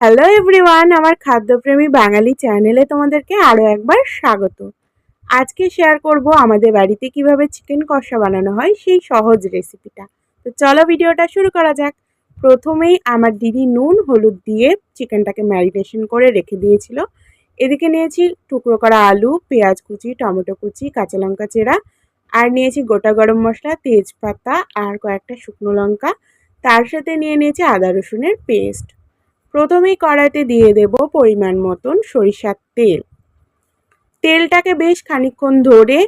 Hello everyone আমার খাদ্যপ্রেমী বাঙালি চ্যানেলে তোমাদেরকে আরও একবার স্বাগত। আজকে শেয়ার করব আমাদের বাড়িতে কীভাবে চিকেন কষা বানানো হয় সেই সহজ রেসিপিটা তো চলো ভিডিওটা শুরু করা যাক। প্রথমেই আমার দিদি নুন, হলুদ দিয়ে চিকেনটাকে ম্যারিনেশন করে রেখে দিয়েছিল। এদিকে নিয়েছি টুকরো করা আলু, পেঁয়াজ কুচি, টমেটো কুচি, কাঁচা লঙ্কা চেরা, আর নিয়েছি গোটা গরম মশলা, তেজপাতা, আর কয়েকটা শুকনো লঙ্কা। তার সাথে নিয়ে নিয়েছি আদা রসুনের পেস্ট প্রথমেই কড়াইতে দিয়ে দেব পরিমাণ মতন সরিষার তেল। তেলটাকে বেশ খানিক্ষণ ধরে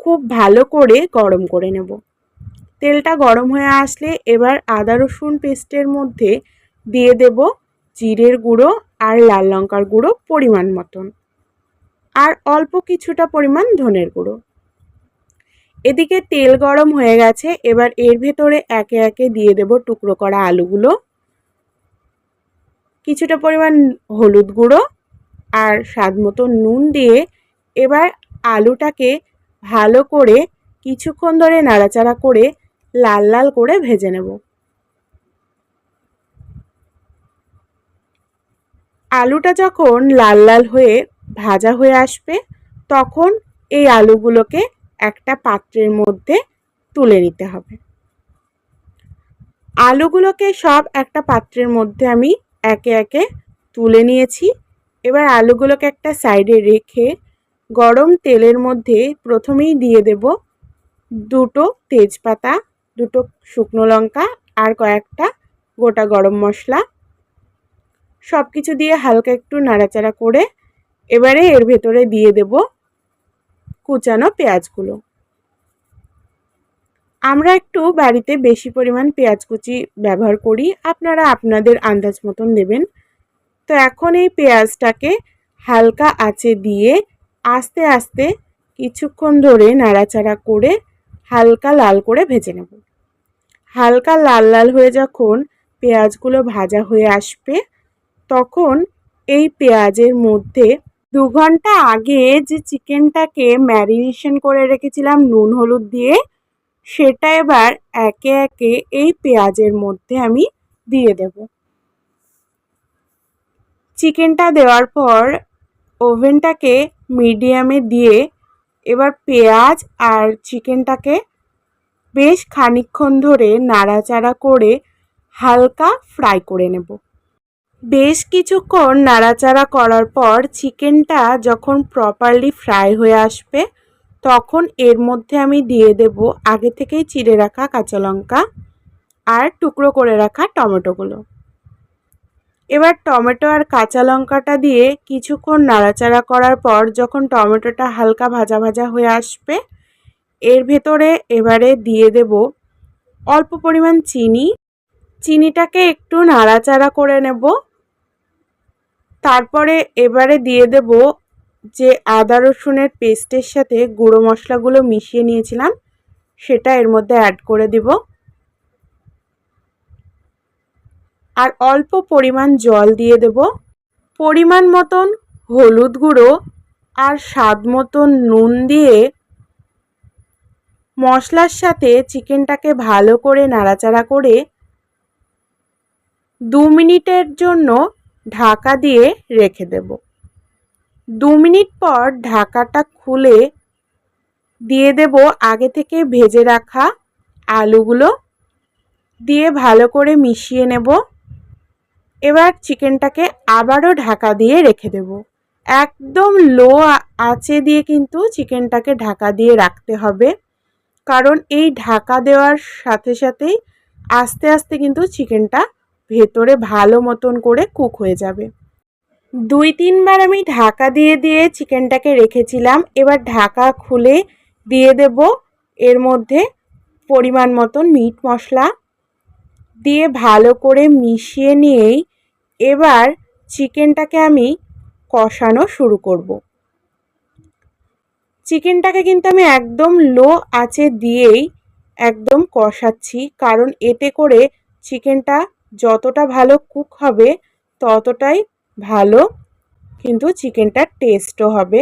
খুব ভালো করে গরম করে নেব। তেলটা গরম হয়ে আসলে এবার আদা রসুন পেস্টের মধ্যে দিয়ে দেব জিরের গুঁড়ো আর লাল লঙ্কার গুঁড়ো পরিমাণ মতন। আর অল্প কিছুটা পরিমাণ ধনের গুঁড়ো। এদিকে তেল গরম হয়ে গেছে, এবার এর ভেতরে একে একে দিয়ে দেব টুকরো করা আলুগুলো। কিছুটা পরিমাণ হলুদ গুঁড়ো আর স্বাদ মতো নুন দিয়ে এবার আলুটাকে ভালো করে কিছুক্ষণ ধরে নাড়াচাড়া করে লাল লাল করে ভেজে নেব। আলুটা যখন লাল লাল হয়ে ভাজা হয়ে আসবে, তখন এই আলুগুলোকে একটা পাত্রের মধ্যে তুলে নিতে হবে। আলুগুলোকে সব একটা পাত্রের মধ্যে আমি একে একে তুলে নিয়েছি। এবার আলুগুলোকে একটা সাইডে রেখে গরম তেলের মধ্যে প্রথমেই দিয়ে দেব দুটো তেজপাতা, দুটো শুকনো লঙ্কা আর কয়েকটা গোটা গরম মশলা। সব কিছু দিয়ে হালকা একটু নাড়াচাড়া করে এবারে এর ভেতরে দিয়ে দেব কুচানো পেঁয়াজগুলো। আমরা একটু বাড়িতে বেশি পরিমাণ পেঁয়াজ কুচি ব্যবহার করি। আপনারা আপনাদের আন্দাজ মতন দেবেন। তো এখন এই পেঁয়াজটাকে হালকা আঁচে দিয়ে আস্তে আস্তে কিছুক্ষণ ধরে নাড়াচাড়া করে হালকা লাল করে ভেজে নেব। হালকা লাল লাল হয়ে যখন পেঁয়াজগুলো ভাজা হয়ে আসবে, তখন এই পেঁয়াজের মধ্যে দু ঘণ্টা আগে যে চিকেনটাকে ম্যারিনেশন করে রেখেছিলাম নুন, হলুদ দিয়ে সেটা এবার একে একে এই পেঁয়াজের মধ্যে আমি দিয়ে দেব। চিকেনটা দেওয়ার পর ওভেনটাকে মিডিয়ামে দিয়ে এবার পেঁয়াজ আর চিকেনটাকে বেশ খানিক্ষণ ধরে নাড়াচাড়া করে হালকা ফ্রাই করে নেব। বেশ কিছুক্ষণ নাড়াচাড়া করার পর চিকেনটা যখন প্রপারলি ফ্রাই হয়ে আসবে তখন এর মধ্যে আমি দিয়ে দেব আগে থেকেই চিড়ে রাখা কাঁচা লঙ্কা আর টুকরো করে রাখা টমেটোগুলো। এবার টমেটো আর কাঁচা লঙ্কাটা দিয়ে কিছুক্ষণ নাড়াচাড়া করার পর যখন টমেটোটা হালকা ভাজা ভাজা হয়ে আসবে, এর ভেতরে এবারে দিয়ে দেব অল্প পরিমাণ চিনি। চিনিটাকে একটু নাড়াচাড়া করে নেব। তারপরে এবারে দিয়ে দেব যে আদা রসুনের পেস্টের সাথে গুঁড়ো মশলাগুলো মিশিয়ে নিয়েছিলাম, সেটা এর মধ্যে অ্যাড করে দিব। আর অল্প পরিমাণ জল দিয়ে দেব। পরিমাণ মতন হলুদ গুঁড়ো আর স্বাদ মতন নুন দিয়ে মশলার সাথে চিকেনটাকে ভালো করে নাড়াচাড়া করে দু মিনিটের জন্য ঢাকা দিয়ে রেখে দেব। দু মিনিট পর ঢাকাটা খুলে দিয়ে দেব আগে থেকে ভেজে রাখা আলুগুলো। দিয়ে ভালো করে মিশিয়ে নেব। এবার চিকেনটাকে আবারও ঢাকা দিয়ে রেখে দেব। একদম লো আঁচে দিয়ে কিন্তু চিকেনটাকে ঢাকা দিয়ে রাখতে হবে। কারণ এই ঢাকা দেওয়ার সাথে সাথেই আস্তে আস্তে কিন্তু চিকেনটা ভেতরে ভালো মতন করে কুক হয়ে যাবে। দুই তিনবার আমি ঢাকা দিয়ে দিয়ে চিকেনটাকে রেখেছিলাম। এবার ঢাকা খুলে দিয়ে দেব এর মধ্যে পরিমাণ মতন মিট মশলা দিয়ে ভালো করে মিশিয়ে নিয়েই এবার চিকেনটাকে আমি কষানো শুরু করব। চিকেনটাকে কিন্তু আমি একদম লো আঁচে দিয়েই একদম কষাচ্ছি, কারণ এতে করে চিকেনটা যতটা ভালো কুক হবে ততটাই ভালো, কিন্তু চিকেনটার টেস্টও হবে।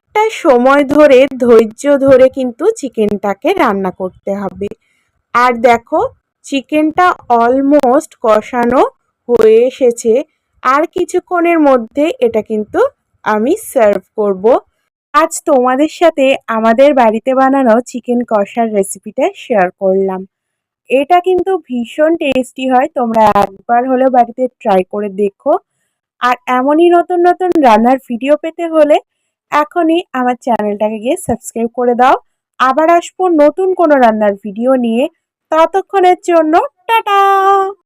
একটা সময় ধরে, ধৈর্য ধরে কিন্তু চিকেনটাকে রান্না করতে হবে। আর দেখো, চিকেনটা অলমোস্ট কষানো হয়ে এসেছে। আর কিছুক্ষণের মধ্যে এটা কিন্তু আমি সার্ভ করব। আজ তোমাদের সাথে আমাদের বাড়িতে বানানো চিকেন কষার রেসিপিটা শেয়ার করলাম। এটা কিন্তু ভীষণ টেস্টি হয়। তোমরা একবার হলেও বাড়িতে ট্রাই করে দেখো। আর এমনই নতুন নতুন রান্নার ভিডিও পেতে হলে এখনই আমার চ্যানেলটাকে গিয়ে সাবস্ক্রাইব করে দাও। আবার আসব নতুন কোনো রান্নার ভিডিও নিয়ে। ততক্ষণের জন্য টাটা!